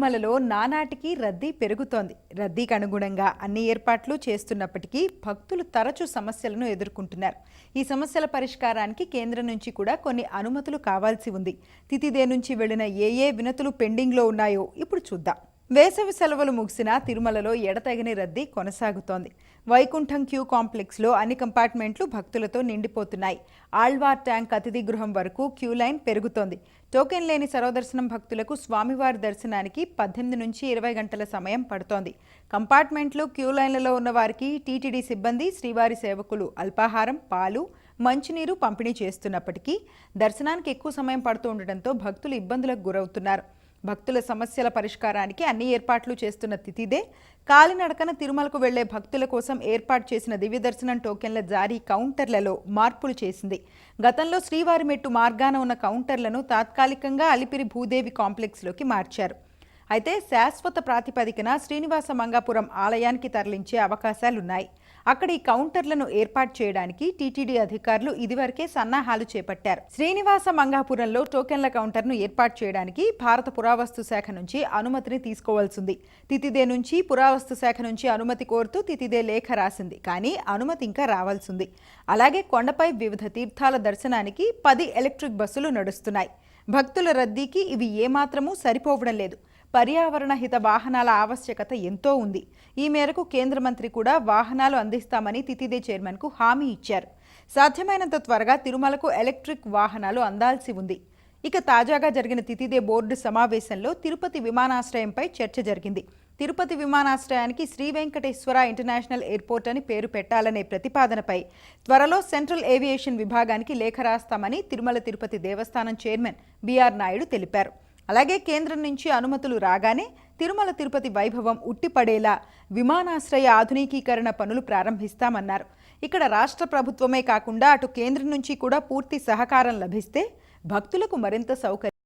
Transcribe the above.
తిరుమలలో నానాటికి రద్దీ పెరుగుతోంది. రద్దీకి అనుగుణంగా అన్ని ఏర్పాట్లు చేస్తున్నప్పటికీ భక్తులు తరచూ సమస్యలను ఎదుర్కొంటున్నారు. ఈ సమస్యల పరిష్కారానికి కేంద్రం నుంచి కూడా కొన్ని అనుమతులు కావాల్సి ఉంది. తితిదే నుంచి వెళ్ళిన ఏ ఏ వినతులు పెండింగ్లో ఉన్నాయో ఇప్పుడు చూద్దాం. వేసవి సెలవులు ముగిసిన తిరుమలలో ఎడతెగని రద్దీ కొనసాగుతోంది. వైకుంఠం క్యూ కాంప్లెక్స్లో అన్ని కంపార్ట్మెంట్లు భక్తులతో నిండిపోతున్నాయి. ఆళ్వార్ ట్యాంక్ అతిథి గృహం వరకు క్యూ లైన్ పెరుగుతోంది. టోకెన్ లేని సర్వదర్శనం భక్తులకు స్వామివారి దర్శనానికి పద్దెనిమిది నుంచి ఇరవై గంటల సమయం పడుతోంది. కంపార్ట్మెంట్లు క్యూ లైన్లలో ఉన్న వారికి టీటీడీ సిబ్బంది శ్రీవారి సేవకులు అల్పాహారం పాలు మంచినీరు పంపిణీ చేస్తున్నప్పటికీ దర్శనానికి ఎక్కువ సమయం పడుతూ ఉండటంతో భక్తులు ఇబ్బందులకు గురవుతున్నారు. భక్తుల సమస్యల పరిష్కారానికి అన్ని ఏర్పాట్లు చేస్తున్న తిథిదే. కాలినడకన తిరుమలకు వెళ్ళే భక్తుల కోసం ఏర్పాటు చేసిన దివ్య దర్శనం టోకెన్ల జారీ కౌంటర్లలో మార్పులు చేసింది. గతంలో శ్రీవారి మెట్టు మార్గాన ఉన్న కౌంటర్లను తాత్కాలికంగా అలిపిరి భూదేవి కాంప్లెక్స్లోకి మార్చారు. అయితే శాశ్వత ప్రాతిపదికన శ్రీనివాస మంగాపురం ఆలయానికి తరలించే అవకాశాలున్నాయి. అక్కడ ఈ కౌంటర్లను ఏర్పాటు చేయడానికి టీటీడీ అధికారులు ఇదివరకే సన్నాహాలు చేపట్టారు. శ్రీనివాస మంగాపురంలో టోకెన్ల కౌంటర్ను ఏర్పాటు చేయడానికి భారత పురావస్తు శాఖ నుంచి అనుమతిని తీసుకోవాల్సింది తితిదే నుంచి పురావస్తు శాఖ నుంచి అనుమతి కోరుతూ తితిదే లేఖ రాసింది. కానీ అనుమతి ఇంకా రావాల్సింది అలాగే కొండపై వివిధ తీర్థాల దర్శనానికి పది ఎలక్ట్రిక్ బస్సులు నడుస్తున్నాయి. భక్తుల రద్దీకి ఇవి ఏమాత్రమూ సరిపోవడం లేదు. పర్యావరణ హిత వాహనాల ఆవశ్యకత ఎంతో ఉంది. ఈ మేరకు కేంద్ర మంత్రి కూడా వాహనాలు అందిస్తామని తితిదే చైర్మన్కు హామీ ఇచ్చారు. సాధ్యమైనంత త్వరగా తిరుమలకు ఎలక్ట్రిక్ వాహనాలు అందాల్సి ఉంది. ఇక తాజాగా జరిగిన తితిదే బోర్డు సమావేశంలో తిరుపతి విమానాశ్రయంపై చర్చ జరిగింది. తిరుపతి విమానాశ్రయానికి శ్రీ వెంకటేశ్వర ఇంటర్నేషనల్ ఎయిర్పోర్ట్ అని పేరు పెట్టాలనే ప్రతిపాదనపై త్వరలో సెంట్రల్ ఏవియేషన్ విభాగానికి లేఖ రాస్తామని తిరుమల తిరుపతి దేవస్థానం చైర్మన్ బీఆర్ నాయుడు తెలిపారు. అలాగే కేంద్రం నుంచి అనుమతులు రాగానే తిరుమల తిరుపతి వైభవం ఉట్టిపడేలా విమానాశ్రయ ఆధునికీకరణ పనులు ప్రారంభిస్తామన్నారు. ఇక్కడ రాష్ట్ర ప్రభుత్వమే కాకుండా అటు కేంద్రం నుంచి కూడా పూర్తి సహకారం లభిస్తే భక్తులకు మరింత సౌకర్యం